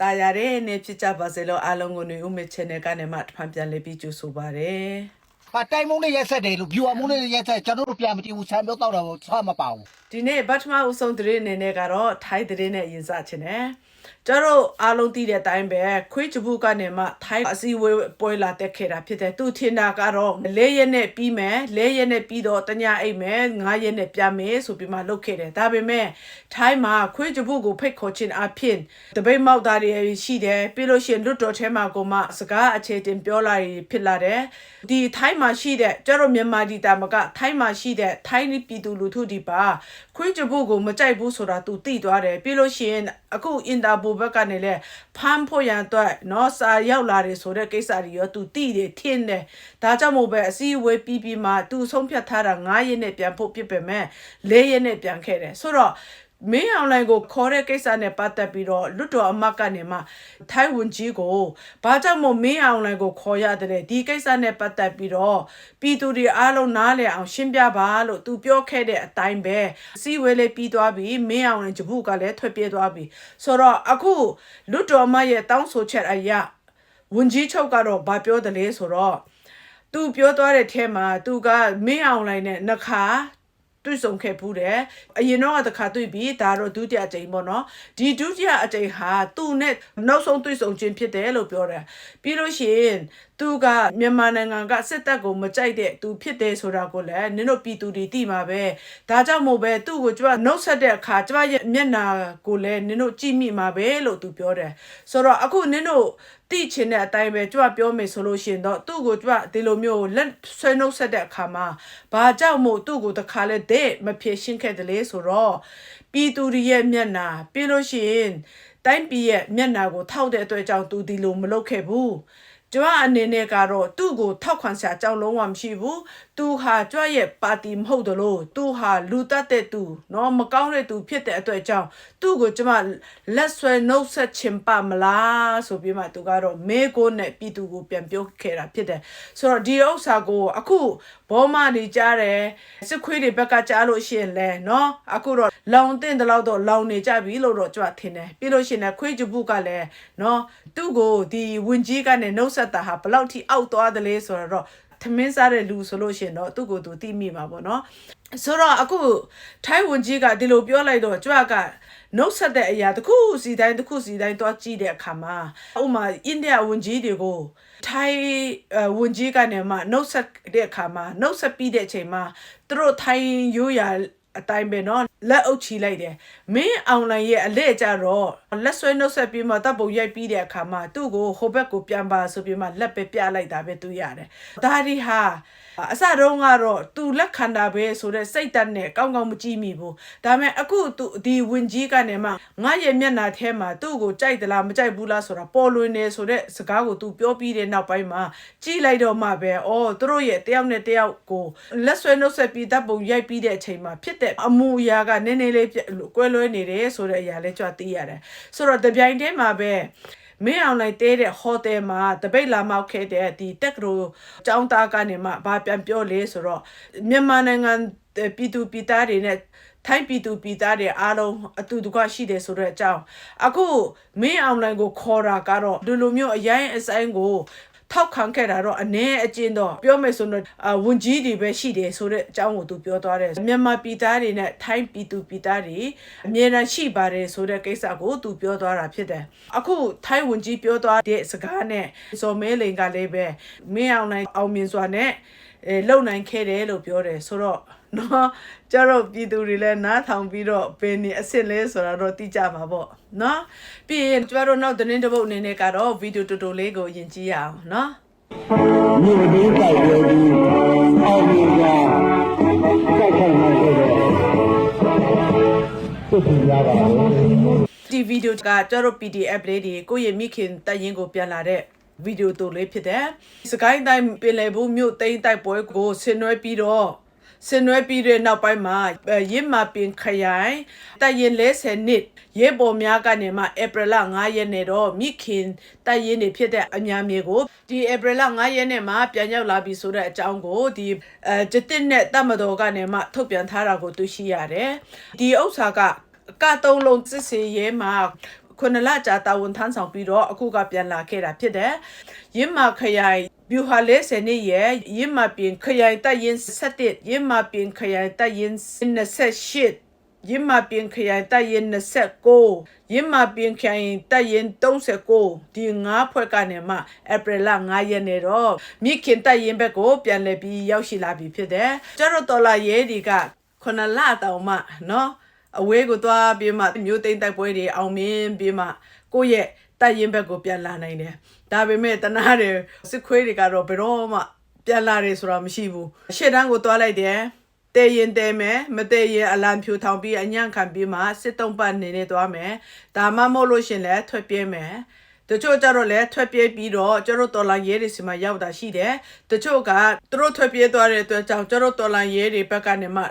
ตายาเรเนี่ยဖြစ်ကြပါစေလို့အားလုံးကိုနေဦးမေ channel ကနေမှတစ်ဖန်ပြန်လေးပြီးကြိုဆိုပါရစေ ပါတိုင်မုံလေးရက်ဆက်တယ်လို့ viewer မုံလေးရက်ဆက်ကျွန်တော်တို့ပြန်မကြည့်ဘူးဆမ်းပြောတော့တော့ဆောမပါဘူး ဒီနေ့ဗတ်ထမအုပ်ဆုံးသတင်းအနေနဲ့ကတော့ထိုင်းသတင်းနဲ့ရင်စချင်တယ် ကျန်တို့အားလုံးသိတဲ့အတိုင်းပဲခွေးချဘူးကနေမှထိုင်းအစည်းအဝေးပွဲလာတက်ခဲ့တာဖြစ်တယ်သူထင်တာကတော့၄ရက်နဲ့ပြီးမယ်၄ရက်နဲ့ပြီးတော့တညအိတ်မယ်၅ရက်နဲ့ပြမယ်ဆိုပြီးမှလုပ်ခဲ့တယ်ဒါပေမဲ့ထိုင်းမှာခွေးချဘူးကိုဖိတ်ခေါ်ခြင်းအဖြစ်တပိတ်မောက်သားတွေရှိတယ်ပြီးလို့ရှိရင်လွတ်တော်ထဲမှာကိုမှစကားအခြေတင်ပြောလာဖြစ်လာတယ်ဒီထိုင်းမှာရှိတဲ့ကျန်တို့မြန်မာဒီတာမကထိုင်းမှာရှိတဲ့ထိုင်းပြည်သူလူထုဒီပါခွေးချဘူးကိုမကြိုက်ဘူးဆိုတာသူသိသွားတယ်ပြီးလို့ရှိရင် အခုအင်တာပိုဘက်ကနေလဲဖမ်းဖို့ရန်အတွက်နော်စာရောက်လာတယ်ဆိုတဲ့ကိစ္စတွေရောသူတိတယ်ထင်းတယ်ဒါကြောင့်မို့ပဲအစည်းအဝေးပြီးပြီးမှသူဆုံးဖြတ်ထားတာ9ရက်နဲ့ပြန်ဖို့ဖြစ်ပေမဲ့၄ရက်နဲ့ပြန်ခဲ့တယ်ဆိုတော့ မင်းအွန်လိုင်းကိုခေါ်တဲ့ကိစ္စနဲ့ပတ်သက်ပြီးတော့လွတ်တော်အမတ်ကနေမှထိုင်ဝန်ကြီးကိုဘာကြောင့်မို့မင်းအွန်လိုင်းကိုခေါ်ရတယ်ဒီကိစ္စနဲ့ပတ်သက်ပြီးတော့ပြည်သူတွေအားလုံးနားလည်အောင်ရှင်းပြပါလို့သူပြောခဲ့တဲ့အတိုင်းပဲအစည်းအဝေးလေးပြီးသွားပြီမင်းအွန်လိုင်းဂျပူကလည်းထွက်ပြေးသွားပြီဆိုတော့အခုလွတ်တော်အမတ်ရဲ့တောင်းဆိုချက်အရဝန်ကြီးချုပ်ကတော့ဗာပြောတယ်လေဆိုတော့သူပြောသွားတဲ့ထဲမှာသူကမင်းအွန်လိုင်းနဲ့နှစ်ခါ တွေ့ဆုံခဲ့ဘူးတယ်အရင်တော့တစ်ခါတွေ့ပြီးဒါတော့ဒုတိယအကြိမ်ပေါ့နော်ဒီဒုတိယအကြိမ်ဟာသူ့နဲ့နောက်ဆုံးတွေ့ဆုံခြင်းဖြစ်တယ်လို့ပြောတယ်ပြီးလို့ရှိရင် သူကမြန်မာနိုင်ငံကစစ်တပ်ကိုမကြိုက်တဲ့သူဖြစ်တယ်ဆိုတာကိုလည်းနင်တို့ပြည်သူတွေသိမှာပဲဒါကြောင့်မို့ပဲသူ့ကိုကျမနှုတ်ဆက်တဲ့အခါကျမရဲ့မျက်နာကိုလည်းနင်တို့ကြည့်မိမှာပဲလို့သူပြောတယ်ဆိုတော့အခုနင်တို့တိချင်တဲ့အတိုင်းပဲကြွပြောမယ်ဆိုလို့ရှိရင်တော့သူ့ကိုကြွဒီလိုမျိုးလက်ဆွဲနှုတ်ဆက်တဲ့အခါမှာဘာကြောင့်မို့သူ့ကိုတခါလဲတဲ့မဖြစ်ရှင်းခဲ့တယ်လေဆိုတော့ပြည်သူတွေရဲ့မျက်နာပြီးလို့ရှိရင်တိုင်းပြည်ရဲ့မျက်နာကိုထောက်တဲ့အတွက်ကြောင့်သူဒီလိုမလုပ်ခဲ့ဘူး ကျွမ်းအနေနဲ့ကတော့သူ့ကိုထောက်ခံစရာအကြောင်းလုံးဝမရှိဘူး။သူဟာကျွမ်းရဲ့ပါတီမဟုတ်တယ်လို့သူဟာလူတတ်တဲ့သူနော်မကောင်းတဲ့သူဖြစ်တဲ့အတွက်ကြောင့်သူ့ကိုကျမလက်ဆွဲနှုတ်ဆက်ချင်ပါမလားဆိုပြီးမှသူကတော့မဲကိုနဲ့ပြည်သူကိုပြန်ပြောခဲ့တာဖြစ်တယ်။ဆိုတော့ဒီဥစ္စာကိုအခု ဘောမနေကြတယ်စစ်ခွေးတွေဘက်ကကြားလို့ရှိရင်လဲနော်အခုတော့လောင်တင်တဲ့လောက်တော့လောင်နေကြပြီလို့တော့ကြွထင်တယ်ပြီးလို့ရှိရင်လည်းခွေးကြပုကလည်းနော်သူ့ကိုဒီဝင်ကြီးကနေနှုတ်ဆက်တာဟာဘယ်လောက်ထိအောက်သွားတယ်လဲဆိုတော့သမင်းစားတဲ့လူဆိုလို့ရှိရင်တော့သူ့ကိုယ်သူသိမိမှာပေါ့နော်ဆိုတော့အခုထိုင်းဝန်ကြီးကဒီလိုပြောလိုက်တော့ကြွက နှုတ်ဆက်တဲ့အရာတစ်ခုစီတိုင်းတစ်ခုစီတိုင်းတွားကြည့်တဲ့အခါမှာဥမာအိန္ဒိယဝန်ကြီးတွေကိုထိုင်းဝန်ကြီးကနေမှနှုတ်ဆက်တဲ့အခါမှာနှုတ်ဆက်ပြီးတဲ့အချိန်မှာသူတို့ထိုင်းရိုးရာအတိုင်းပဲเนาะလက်အုပ်ချီလိုက်တယ်မင်းအွန်လိုင်းရဲ့အလဲကြတော့လက်ဆွဲနှုတ်ဆက်ပြီးမှတပ်ပုံရိုက်ပြီးတဲ့အခါမှာသူ့ကိုဟိုဘက်ကိုပြန်ပါဆိုပြီးမှလက်ပဲပြလိုက်တာပဲသူရတယ်ဒါဒီဟာ အစတုန်းကတော့သူလက်ခံတာပဲဆိုတော့စိတ်တက်နဲ့ကောင်းကောင်းမကြည့်မိဘူးဒါပေမဲ့အခုသူဒီဝင်ကြီးကနေမှငါရဲ့မျက်နှာထဲမှာသူ့ကိုကြိုက်သလားမကြိုက်ဘူးလားဆိုတာပေါ်လွင်နေဆိုတဲ့စကားကိုသူပြောပြီးတဲ့နောက်ပိုင်းမှာကြည့်လိုက်တော့မှပဲအော်သူတို့ရဲ့တယောက်နဲ့တယောက်ကိုလက်ဆွဲနှုတ်ဆက်ပြီးတပ်ပုံရိုက်ပြီးတဲ့အချိန်မှာဖြစ်တဲ့အမူအရာကနည်းနည်းလေးကွဲလွဲနေတယ်ဆိုတဲ့အရာလေးကြွသိရတယ်ဆိုတော့တပြိုင်တည်းမှာပဲ မင်းအောင်လိုက်တဲတဲ့ဟိုတယ်မှာတပိတ်လာမောက်ခဲ့တဲ့ဒီတက်ကရိုចောင်းသားကနေမှဘာပြန်ပြောလဲဆိုတော့မြန်မာနိုင်ငံပြည်သူပြည်သားတွေနဲ့ထိုင်းပြည်သူပြည်သားတွေအားလုံးအတူတကွရှိတယ်ဆိုတဲ့အကြောင်းအခုမင်းအောင်လိုင်းကိုခေါ်တာကတော့ဒီလိုမျိုးအရင်အဆိုင်ကို ထောက်ခံခဲ့တာတော့အ ਨੇ အကျဉ်းတော့ပြောမယ်ဆိုတော့ဝန်ကြီးတွေပဲရှိတယ်ဆိုတဲ့အကြောင်းကိုသူပြောသွားတယ်မြန်မာပြည်သားတွေနဲ့ထိုင်းပြည်သူပြည်သားတွေအမြဲတမ်းရှိပါတယ်ဆိုတဲ့ကိစ္စကိုသူပြောသွားတာဖြစ်တယ်အခုထိုင်းဝန်ကြီးပြောသွားတဲ့စကားနဲ့ဇော်မဲလိန်ကလည်းပဲမင်းအောင်နိုင်အောင်မြင်စွာနဲ့အဲလုံနိုင်ခဲ့တယ်လို့ပြောတယ်ဆိုတော့ နော်ကျတော့ပြည်သူတွေလည်းနားထောင်ပြီးတော့ဘယ်နေအစ်စ်လဲဆိုတာတော့သိကြမှာပေါ့နော်ပြီးရင်ကျတို့နောက်သတင်းတစ်ပုဒ်အနေနဲ့ကတော့ဗီဒီယိုတူတူလေးကိုယင်ကြည့်ရအောင်နော်မြို့ဒီတိုက်ပွဲကြီးအောင်မြင်စွာတိုက်ခိုက်နိုင်ခဲ့တဲ့စစ်စီရပါဘူးဒီဗီဒီယိုကကျတော့ PDF လေးတွေကိုယ့်ရဲ့မိခင်တက်ရင်ကိုပြန်လာတဲ့ဗီဒီယိုတူလေးဖြစ်တယ်။စကိုင်းတိုင်းပင်လယ်ဘူးမြို့သိမ်းတိုက်ပွဲကိုဆင်နွှဲပြီးတော့ ဆင်နွှဲပြီးတဲ့နောက်ပိုင်းမှာရစ်မာပင်ခရိုင်တရင်လဲဆယ်နှစ်ရဲပေါ်များကနေမှဧပြီလ9ရက်နေ့တော့မိခင်တရင်နေဖြစ်တဲ့အများမြေကိုဒီဧပြီလ9ရက်နေ့မှာပြန်ရောက်လာပြီဆိုတဲ့အကြောင်းကိုဒီအဲကျတစ်နဲ့တမတော်ကနေမှထုတ်ပြန်ထားတာကိုတွေ့ရှိရတယ်။ဒီဥစ္စာကကတုံးလုံးစစ်စေးရဲမှာခုနလကြာတာဝန်ထမ်းဆောင်ပြီးတော့အခုကပြန်လာခဲ့တာဖြစ်တယ်ရင်းမာခရိုင် ဗျူဟာလေးစနေရဲ့ရင်းမာပြင်ခရိုင်တရင်7ရင်းမာပြင်ခရိုင်တရင်28ရင်းမာပြင်ခရိုင်တရင်29ရင်းမာပြင်ခရိုင်တရင်39ဒီငါးဖွဲ့ကနေမှဧပြီလ9ရက်နေ့တော့မိခင်တရင်ဘက်ကိုပြန်လည်ပြီးရောက်ရှိလာပြီဖြစ်တယ်ကျတော့တော်လာရဲဒီကခုနလတောင်မှနော်အဝေးကိုသွားပြီးမှမျိုးသိမ့်တိုက်ပွဲတွေအောင်မြင်ပြီးမှကိုယ့်ရဲ့ တိုက်ရင်ဘက်ကိုပြန်လာနိုင်တယ်။ဒါပေမဲ့တနာတယ်စစ်ခွေးတွေကတော့ဘယ်တော့မှပြန်လာတယ်ဆိုတာမရှိဘူး။ရှေ့တန်းကိုသွားလိုက်တယ်။တဲရင်တဲမယ်မတဲရင်အလံဖြူထောင်ပြီးအညံ့ခံပြီးမှစစ်တုံးပတ်နေနေသွားမယ်။ဒါမှမဟုတ်လို့ရှရင်လည်းထွက်ပြေးမယ်။တချို့ကြတော့လည်းထွက်ပြေးပြီးတော့ကျတို့တော်လန်ရဲတွေစီမှာရောက်တာရှိတယ်။တချို့ကသူတို့ထွက်ပြေးသွားတဲ့အတွက်ကြောင့်ကျတို့တော်လန်ရဲတွေဘက်ကနေမှ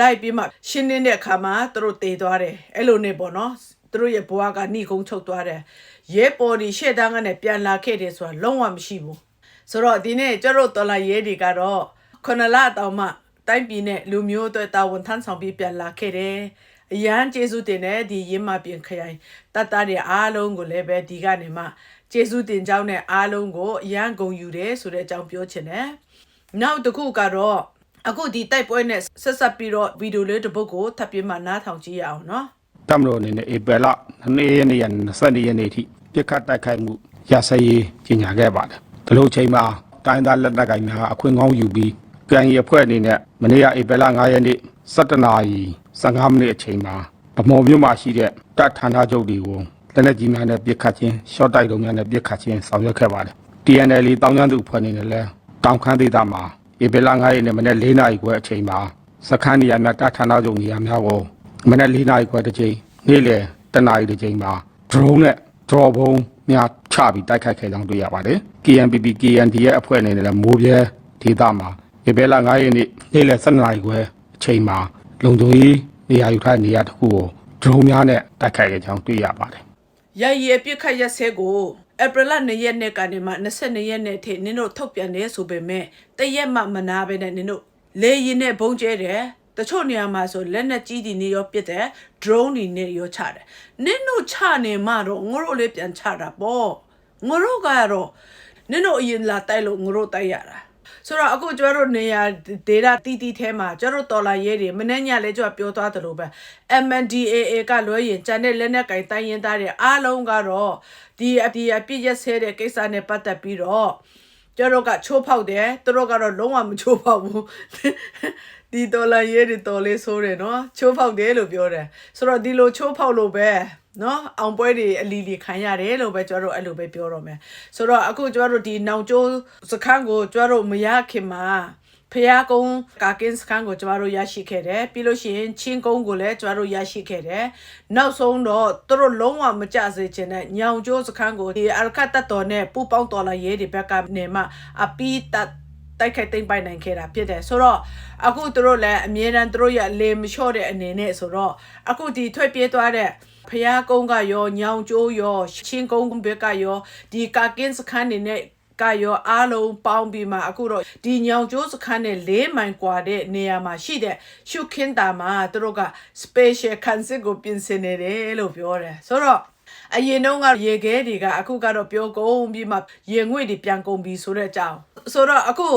လိုက်ပြီးမှရှင်းနေတဲ့အခါမှာသူတို့တေသွားတယ်။အဲ့လိုနေပေါ့နော်။ သူတို့ရဲ့ဘဝကနှိကုံးချုပ်သွားတယ်။ရဲပေါ်ဒီရှေ့တန်းကနေပြန်လာခဲ့တယ်ဆိုတာလုံးဝမရှိဘူး။ဆိုတော့ဒီနေ့ကျတို့တော်လန်ရဲတွေကတော့ခဏလတောင်မှတိုင်းပြည်နဲ့လူမျိုးတွေတာဝန်ထမ်းဆောင်ပြီးပြန်လာခဲ့တယ်။အရန်ကျေးဇူးတင်တဲ့ဒီရင်းမပြင်ခရိုင်တတ်တာတွေအားလုံးကိုလည်းပဲဒီကနေမှကျေးဇူးတင်ကြောင်းနဲ့အားလုံးကိုအရန်ဂုဏ်ယူတယ်ဆိုတဲ့အကြောင်းပြောချင်တယ်။နောက်တစ်ခုကတော့အခုဒီတိုက်ပွဲနဲ့ဆက်ဆက်ပြီးတော့ဗီဒီယိုလေးတစ်ပုဒ်ကိုထပ်ပြီးမှနားထောင်ကြည့်ရအောင်နော်။ တမလို့အနေနဲ့ဧပြီလ2ရက်နေ့ရက်22ရက်နေ့ထိပြစ်ခတ်တိုက်ခိုက်မှုရစရေးကြီးညာခဲ့ပါတယ်ဒီလိုချိန်မှာတိုင်းသားလက်နက်ကိုင်များအခွင့်ကောင်းယူပြီးပြန်ရဖွဲ့အနေနဲ့မနေ့ကဧပြီလ9ရက်နေ့17နာရီ15မိနစ်အချိန်မှာဗမော်မြို့မှာရှိတဲ့တပ်ဌာနချုပ်တွေကိုလက်နက်ကြီးများနဲ့ပြစ်ခတ်ခြင်းရှော့တိုက်လုံးများနဲ့ပြစ်ခတ်ခြင်းဆောင်ရွက်ခဲ့ပါတယ် TNL တောင်းကျမ်းသူဖွဲ့အနေနဲ့လည်းတောင်ခမ်းဒေသမှာဧပြီလ9ရက်နေ့မနေ့4နာရီခွဲအချိန်မှာစခန်းနေရာများတပ်ဌာနချုပ်နေရာများကို မနေ့၄နာရီခွဲတစ်ချိန်နေ့လယ်တစ်နာရီတစ်ချိန်မှာ drone နဲ့ draw ဘုံများချပြီးတိုက်ခိုက်ခဲ့ကြောင်းတွေ့ရပါတယ်။ KNPP KND ရဲ့အဖွဲ့အနေနဲ့လည်းမိုးပြဲဒေသမှာဧပြီလ9ရက်နေ့နေ့လယ်12နာရီခွဲအချိန်မှာလုံခြုံရေးနေရာယူထားတဲ့နေရာတစ်ခုကို drone များနဲ့တိုက်ခိုက်ခဲ့ကြောင်းတွေ့ရပါတယ်။ရည်ရည်ပြစ်ခတ်ရက်စဲကိုဧပြီလ2ရက်နေ့ကနေမှ22ရက်နေ့ထိနင်တို့ထုတ်ပြန်နေဆိုပေမဲ့တရက်မှမနာပဲနဲ့နင်တို့လေရင်နဲ့ဘုံကျဲတယ် တချို့နေရာမှာဆိုလက်နက်ကြီးတွေနေရောပစ်တယ် drone တွေနေရောချတယ်နင်တို့ချနေမှတော့ငါတို့လည်းပြန်ချတာပေါ့ငါတို့ကတော့နင်တို့အရင်လာတိုက်လို့ငါတို့တိုက်ရတာဆိုတော့အခုကျွန်တော်တို့နေရာဒေတာတီတီထဲမှာကျွန်တော်တို့တော်လာရဲတွေမနေ့ညလည်းကျွန်တော်ပြောသွားသလိုပဲ MNDAA ကလွှဲရင်ကျန်တဲ့လက်နက်ကင်တိုင်းရင်သားတွေအားလုံးကတော့ဒီအဒီအပြစ်ရက်ဆဲတဲ့ကိစ္စနဲ့ပတ်သက်ပြီးတော့ကျွန်တော်တို့ကချိုးဖောက်တယ်သူတို့ကတော့လုံးဝမချိုးဖောက်ဘူး ဒီတော်လာရဲတွေတော်လေးဆိုးတယ်နော်ချိုးဖောက်တယ်လို့ပြောတယ်ဆိုတော့ဒီလိုချိုးဖောက်လို့ပဲနော်အောင်ပွဲတွေအလီလီခံရတယ်လို့ပဲကျွန်တော်တို့အဲ့လိုပဲပြောတော့မယ်ဆိုတော့အခုကျွန်တော်တို့ဒီနောင်ကျိုးစခန်းကိုကျွန်တော်တို့မရခင်မှာဖျားကုန်းကာကင်းစခန်းကိုကျမတို့ရရှိခဲ့တယ်ပြီးလို့ရှိရင်ချင်းကုန်းကိုလည်းကျမတို့ရရှိခဲ့တယ်နောက်ဆုံးတော့သူတို့လုံးဝမကြစေချင်တဲ့ညောင်ကျိုးစခန်းကိုဒီအလကတ်တတော်နဲ့ပူပေါင်းတော်လာရေးဒီဘက်ကနေမှအပီးတတ် တိုက်ခိုက်သိမ်းပိုက်နိုင်ခဲ့တာဖြစ်တယ်ဆိုတော့အခုသူတို့လည်းအမြဲတမ်းသူတို့ရဲ့လေမလျှော့တဲ့အနေနဲ့ဆိုတော့အခုဒီထွက်ပြေးသွားတဲ့ဖျားကုန်းကရောညောင်ကျိုးရောချင်းကုန်းဘက်ကရောဒီကာကင်းစခန်းနေနဲ့ ကရောအားလုံးပေါင်းပြီးမှအခုတော့ဒီညောင်ကျိုးစခန်းနဲ့၄မိုင်กว่าတဲ့နေရာမှာရှိတဲ့ရှုခင်းတာမှာသူတို့က special concept ကိုပြင်ဆင်နေတယ်လို့ပြောတယ်ဆိုတော့ အရင်တော့ကရေခဲတွေကအခုကတော့ပြောကုန်ပြီးမှရေငွေ့တွေပြန်ကုန်ပြီဆိုတဲ့အကြောင်းဆိုတော့အခု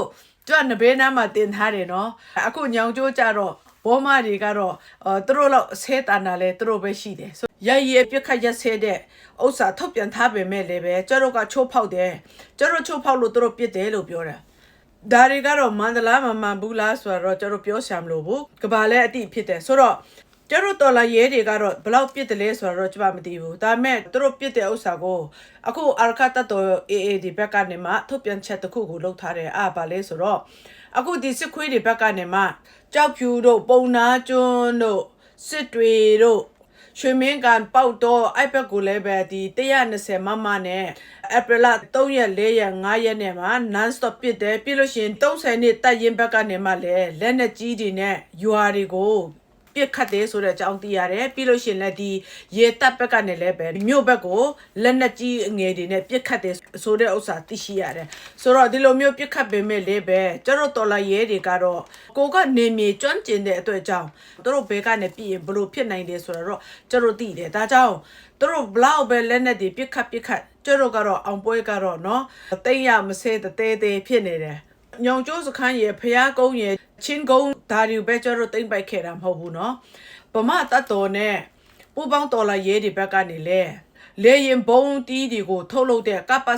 ကျွတ်နဘေးနားမှာတင်ထားတယ်နော်အခုညောင်ကျိုးကြတော့ဘောမတွေကတော့အော်သူတို့လောက်အဆဲတန်တာလဲသူတို့ပဲရှိတယ်ဆိုရည်ရည်ပြက်ခတ်ရက်ဆဲတဲ့ဥစ္စာထုတ်ပြန်ထားပေမဲ့လည်းပဲကျတို့ကချိုးဖောက်တယ်ကျတို့ချိုးဖောက်လို့သူတို့ပြစ်တယ်လို့ပြောတယ်ဒါတွေကတော့မန္တလားမမှန်ဘူးလားဆိုတော့ကျတို့ပြောဆရာမလို့ဘူးကဘာလဲအတိဖြစ်တယ်ဆိုတော့ ကျတို့တော်လာရဲတွေကတော့ဘလောက်ပြစ်တယ်လဲဆိုတော့ကျွန်မမသိဘူးဒါပေမဲ့သူတို့ပြစ်တဲ့ဥစ္စာကိုအခုအာရကတတော် AA ဒီဘက်ကနေမှထုတ်ပြန်ချက်တစ်ခုကိုလုပ်ထားတယ်အားပါလဲဆိုတော့အခုဒီစစ်ခွေးတွေဘက်ကနေမှကြောက်ဖြူတို့ပုံနာကျွန်းတို့စစ်တွေတို့ရွှေမင်းကန်ပေါက်တော့အဲ့ဘက်ကိုလည်းပဲဒီ120မမနဲ့ဧပြီလ3ရက်4ရက်5ရက်နဲ့မှာ non stop ပစ်တယ်ပြီးလို့ရှိရင်30နှစ်တက်ရင်ဘက်ကနေမှလည်းလက်နဲ့ကြီးတွေနဲ့ UR တွေကို ပပြစ်ခတ်တယ်ဆိုတဲ့အကြောင်းသိရတယ်ပြီးလို့ရှိရင်လည်းဒီရေတပ်ဘက်ကနေလည်းပဲမြို့ဘက်ကိုလက်နက်ကြီးအငယ်တွေနဲ့ပြစ်ခတ်တယ်ဆိုတဲ့ဥစ္စာသိရှိရတယ်ဆိုတော့ဒီလိုမျိုးပြစ်ခတ်ပေမဲ့လည်းပဲကျတော့တော်လာရဲတွေကတော့ကိုကနေမြေကျွမ်းကျင်တဲ့အတွက်ကြောင့်သူတို့ဘဲကနေပြည့်ရင်ဘလို့ဖြစ်နိုင်တယ်ဆိုတော့ကျတော့သိတယ်ဒါကြောင့်သူတို့ဘလောက်ပဲလက်နက်တွေပြစ်ခတ်ပြစ်ခတ်ကျတော့ကတော့အောင်ပွဲကတော့နော်တိတ်ရမစဲတဲ့တဲတဲဖြစ်နေတယ် ညောင်ကျိုးစခန်းရဲ့ဖျားကုန်းရဲ့ချင်းကုန်းဒါရီပဲကျတော့တိမ့်ပိုက်ခဲ့တာမဟုတ်ဘူးเนาะဗမာတတ်တော်နဲ့ပူပေါင်းတော်လာရဲဒီဘက်ကနေလေလေရင်ဘုံတီးဒီကိုထုတ်လုပ်တဲ့ကပ္ပစ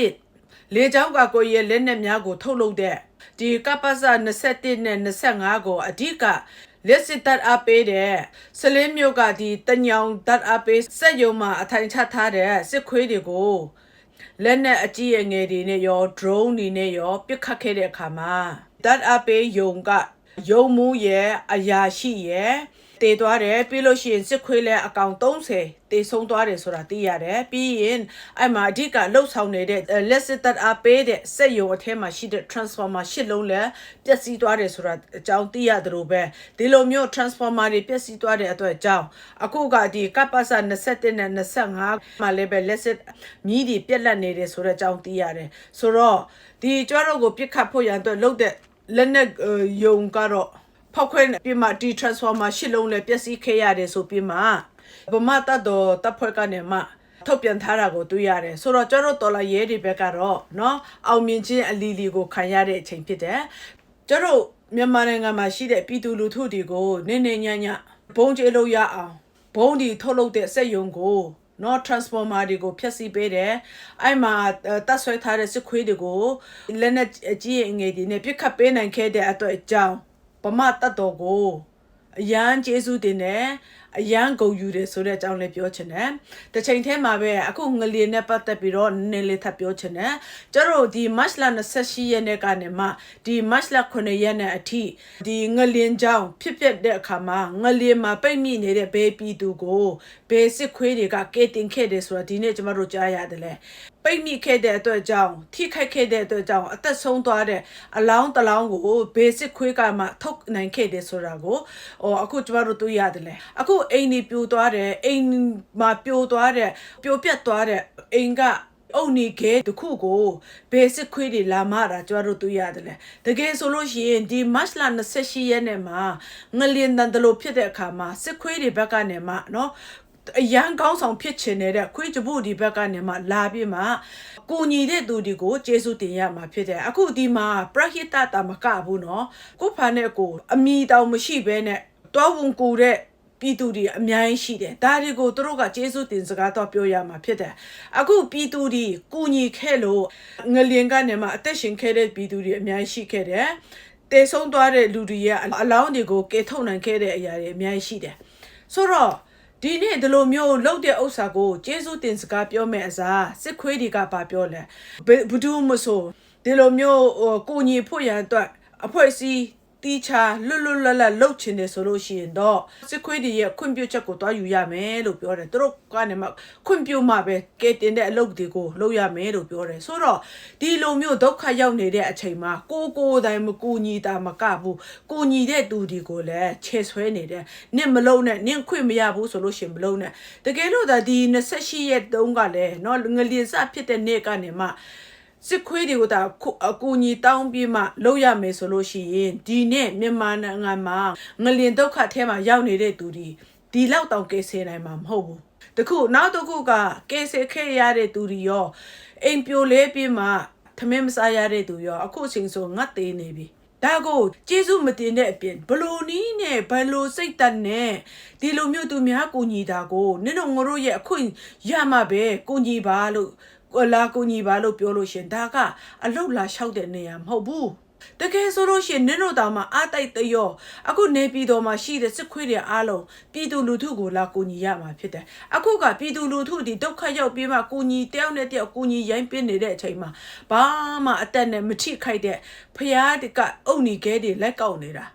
21လေချောင်းကကိုရဲ့လက်နက်များကိုထုတ်လုပ်တဲ့ဒီကပ္ပစ21နဲ့25ကိုအဓိကလက်စစ်တပ်အပေးတဲ့စလင်းမျိုးကဒီတညောင်တပ်အပေးစက်ယုံမှာအထိုင်ချထားတဲ့စစ်ခွေးတွေကို လက်နက်အကြီးအငယ်တွေနဲ့ရော drone တွေနဲ့ရောပစ်ခတ်ခဲ့တဲ့အခါမှာ that up ယုံကယုံမှုရဲ့အရာရှိရဲ့ တည်သွားတယ်ပြီးလို့ရှိရင်စစ်ခွေးလဲအကောင်30တည်ဆုံးသွားတယ်ဆိုတာသိရတယ်ပြီးရင်အဲ့မှာအဓိကလှုပ်ဆောင်နေတဲ့လက်စစ်တပ်အပေးတဲ့စက်ယုံအထဲမှာရှိတဲ့ transformer ရှစ်လုံးလဲပျက်စီးသွားတယ်ဆိုတာအကြောင်းသိရတယ်လို့ပဲဒီလိုမျိုး transformer တွေပျက်စီးသွားတဲ့အတွက်အကြောင်းအခုကဒီကပ္ပစ27နဲ့25မှာလည်းပဲလက်စစ်မြည်တွေပြက်လက်နေတယ်ဆိုတဲ့အကြောင်းသိရတယ်ဆိုတော့ဒီကျွမ်းတော့ကိုပြစ်ခတ်ဖို့ရန်အတွက်လှုပ်တဲ့လက်နက်呃ယုံကတော့ ဖောက်ခွဲပြမဒီ transformer ရှစ်လုံးလည်းပျက်စီးခဲ့ရတယ်ဆိုပြမဗမာတတ်တော်တပ်ဖွဲ့ကနေမှထုတ်ပြန်ထားတာကိုတွေ့ရတယ်ဆိုတော့ကျွန်တော်တော်လာရဲတွေဘက်ကတော့เนาะအောင်မြင်ခြင်းအလီလီကိုခံရတဲ့အချိန်ဖြစ်တယ်ကျွန်တော်မြန်မာနိုင်ငံမှာရှိတဲ့ပြည်သူလူထုတွေကိုနင်းနေညံ့ညံ့ဘုံကျဲလို့ရအောင်ဘုံဒီထုတ်လုပ်တဲ့စက်ယုံကိုနော် transformer တွေကိုဖျက်ဆီးပေးတယ်အဲ့မှာတတ်ဆွဲထားတဲ့စစ်ခွေးတွေကိုလက်နဲ့အကြီးအငယ်တွေနဲ့ပြစ်ခတ်ပေးနိုင်ခဲ့တဲ့အတွက်အကြောင်း ဗမာတတ်တော်ကိုအရန်ကျေးဇူးတင်တယ် အရန်ဂုဏ်ယူတယ်ဆိုတဲ့အကြောင်းလေးပြောချင်တယ်။တစ်ချိန်တည်းမှာပဲအခုငလျင်နဲ့ပတ်သက်ပြီးတော့နည်းနည်းလေးထပ်ပြောချင်တယ်။ကျတို့ဒီ March လ28ရက်နေ့ကနေမှဒီ March လ9ရက်နေ့အထိဒီငလျင်ကြောင်းဖြစ်ပျက်တဲ့အခါမှာငလျင်မှာပိတ်မိနေတဲ့ဘေးပြည်သူကိုဘေးစစ်ခွေးတွေကကဲတင်ခဲ့တယ်ဆိုတာဒီနေ့ကျမတို့ကြားရတယ်လေ။ပိတ်မိခဲ့တဲ့အတွက်ကြောင့်ထိခိုက်ခဲ့တဲ့အတွက်ကြောင့်အသက်ဆုံးသွားတဲ့အလောင်းတလောင်းကိုဘေးစစ်ခွေးကမှထုတ်နိုင်ခဲ့တယ်ဆိုတာကိုဟိုအခုကျမတို့တွေ့ရတယ်လေအခုအိမ်နေပြိုသွားတယ်အိမ်မှာပြိုသွားတယ်ပြိုပြက်သွားတယ်အိမ်ကအုတ်နေခဲတခုကိုဘယ်စစ်ခွေးတွေလာမတာကျွားတို့တွေ့ရတယ်လေတကယ်ဆိုလို့ရှိရင်ဒီ match လ28ရက်နေ့မှာငလျင်တန်တလို့ဖြစ်တဲ့အခါမှာစစ်ခွေးတွေဘက်ကနေမှနော်အရန်ကောင်းဆောင်ဖြစ်ချင်နေတဲ့ခွေးကြဖို့ဒီဘက်ကနေမှလာပြီးမှကိုညီတဲ့သူဒီကိုကျေးဇူးတင်ရမှာဖြစ်တယ်အခုဒီမှာပရဟိတတာမကဘူးနော်ကိုဖာနဲ့ကိုအမိတောင်မရှိဘဲနဲ့တော်ဝန်ကိုတဲ့ ပြည်သူတွေအများကြီးရှိတယ်ဒါတွေကိုသူတို့ကကျေးဇူးတင်စကားတော့ပြောရမှာဖြစ်တယ်အခုပြည်သူတွေကိုညီခဲ့လို့ငလျင်ကနေမှအသက်ရှင်ခဲ့တဲ့ပြည်သူတွေအများကြီးရှိခဲ့တယ်တေဆုံးသွားတဲ့လူတွေရဲ့အလောင်းတွေကိုကေထုတ်နိုင်ခဲ့တဲ့အရာတွေအများကြီးရှိတယ်ဆိုတော့ဒီနေ့ဒီလိုမျိုးလှုပ်တဲ့ဥစ္စာကိုကျေးဇူးတင်စကားပြောမဲ့အစားစစ်ခွေးတွေကပါပြောလဲဘဒူးမဆိုဒီလိုမျိုးဟိုကိုညီဖို့ရန်အတွက်အဖွဲ့အစည်း တီချာလွတ်လွတ်လပ်လပ်လှုပ်ချင်တယ်ဆိုလို့ရှိရင်တော့စစ်ခွေးတွေရဲ့ခွင့်ပြုချက်ကိုတွားယူရမယ်လို့ပြောတယ်သူတို့ကနေမှခွင့်ပြုမှပဲကဲတင်တဲ့အလုပ်တွေကိုလုပ်ရမယ်လို့ပြောတယ်ဆိုတော့ဒီလိုမျိုးဒုက္ခရောက်နေတဲ့အချိန်မှာကိုကိုယ်တိုင်မကူညီတာမကဘူးကိုညီတဲ့သူတွေကိုလည်းခြေဆွဲနေတယ်နင့်မလုံးနဲ့နင့်ခွင့်မရဘူးဆိုလို့ရှိရင်မလုံးနဲ့တကယ်လို့ဒါဒီ28ရက်တုန်းကလည်းเนาะငလျင်စဖြစ်တဲ့နေ့ကနေမှ စစ်ခွေးတွေကိုဒါအကူညီတောင်းပြီးမှလုပ်ရမယ်ဆိုလို့ရှိရင်ဒီနေ့မြန်မာနိုင်ငံမှာငလင်ဒုက္ခထဲမှာရောက်နေတဲ့သူတွေဒီလောက်တောင်ကယ်ဆယ်နိုင်မှာမဟုတ်ဘူးတခုနောက်တစ်ခုကကယ်ဆယ်ခဲ့ရတဲ့သူတွေရောအိမ်ပြိုလဲပြီးမှသမင်းမစားရတဲ့သူရောအခုအချိန်ဆိုငတ်သေးနေပြီဒါကိုကျေးဇူးမတင်တဲ့အပြင်ဘလို့နီးနဲ့ဘလို့စိတ်တက်နဲ့ဒီလိုမျိုးသူများကိုညီတာကိုနင်တို့ငတို့ရဲ့အခွင့်ရမှာပဲကိုညီပါလို့ကို လာကိုညီပါလို့ပြောလို့ရှင်ဒါကအလုတ်လာလျှောက်တဲ့နေရာမဟုတ်ဘူးတကယ်ဆိုလို့ရှိရင်နင်တို့တောင်မှအတိုက်တရောအခုနေပြည်တော်မှာရှိတဲ့စစ်ခွေးတွေအားလုံးပြည်သူလူထုကိုလာကူညီရမှာဖြစ်တယ်အခုကပြည်သူလူထုဒီဒုက္ခရောက်ပြီးမှကူညီတယောက်နဲ့တယောက်ကူညီရိုင်းပင်းနေတဲ့အချိန်မှာဘာမှအသက်နဲ့မထိခိုက်တဲ့ဖျားတကအုတ်နီခဲတွေလက်ကောက်နေတာ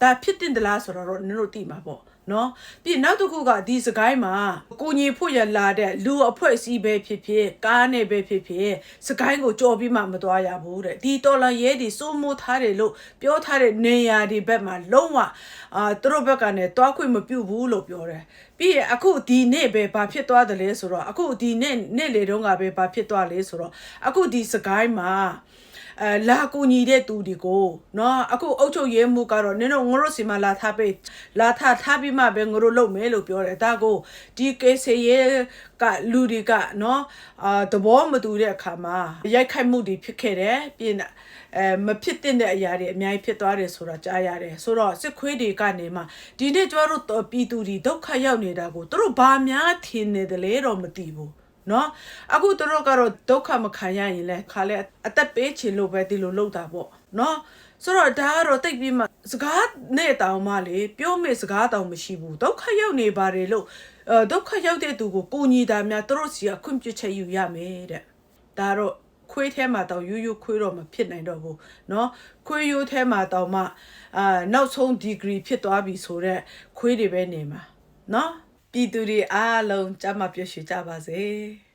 ဒါဖြစ်တင်တလားဆိုတော့နင်တို့သိမှာပေါ့ နော်ပြီးနောက်တစ်ခုကဒီစကိုင်းမှာကိုညီဖို့ရလာတဲ့လူအဖွဲ့အစည်းပဲဖြစ်ဖြစ်ကားနဲ့ပဲဖြစ်ဖြစ်စကိုင်းကိုကြော်ပြီးမှမသွားရဘူးတဲ့ဒီတော်လန်ရဲဒီစိုးမိုးထားတယ်လို့ပြောထားတဲ့နေရာဒီဘက်မှာလုံးဝအာသူတို့ဘက်ကနေတွားခွင့်မပြုဘူးလို့ပြောတယ်ပြီးရင်အခုဒီနေ့ပဲဘာဖြစ်သွားတယ်လဲဆိုတော့အခုဒီနေ့နေ့လေတုန်းကပဲဘာဖြစ်သွားလဲဆိုတော့အခုဒီစကိုင်းမှာ အဲလာကူညီတဲ့သူတွေကိုနော်အခုအုတ်ချုပ်ရဲမှုကတော့နင်တို့ငါတို့စီမလာထားပေးလာထားထားပြီးမှပဲငါတို့လုပ်မယ်လို့ပြောတယ်ဒါကိုဒီကေဆေရဲကလူတွေကနော်အာသဘောမတူတဲ့အခါမှာရိုက်ခိုက်မှုတွေဖြစ်ခဲ့တယ်ပြင်အဲမဖြစ်တဲ့အရာတွေအများကြီးဖြစ်သွားတယ်ဆိုတာကြားရတယ်ဆိုတော့စစ်ခွေးတွေကနေမှဒီနေ့ကျတို့ပြည်သူတွေဒုက္ခရောက်နေတာကိုတို့ဘာများထင်နေတယ်လဲတော့မသိဘူး နော်အခုသူတို့ကတော့ဒုက္ခမခံရရင်လဲခါလဲအသက်ပေးချင်လို့ပဲဒီလိုလုပ်တာပေါ့နော်ဆိုတော့ဒါကတော့တိတ်ပြီးမှစကားနဲ့တောင်မှလေပြောမေစကားတောင်မရှိဘူးဒုက္ခရောက်နေပါတယ်လို့အဲဒုက္ခရောက်တဲ့သူကိုကိုညီတာများသူတို့စီကခွင့်ပြုချက်ယူရမယ်တဲ့ဒါတော့ခွေးထဲမှာတောင်ယူယူခွေးတော့မဖြစ်နိုင်တော့ဘူးเนาะခွေးရိုးထဲမှာတောင်မှအာနောက်ဆုံးဒီဂရီဖြစ်သွားပြီဆိုတော့ခွေးတွေပဲနေမှာเนาะ ပြည်သူတွေအားလုံးကြမ်းမပြည့်ရွှေကြပါစေ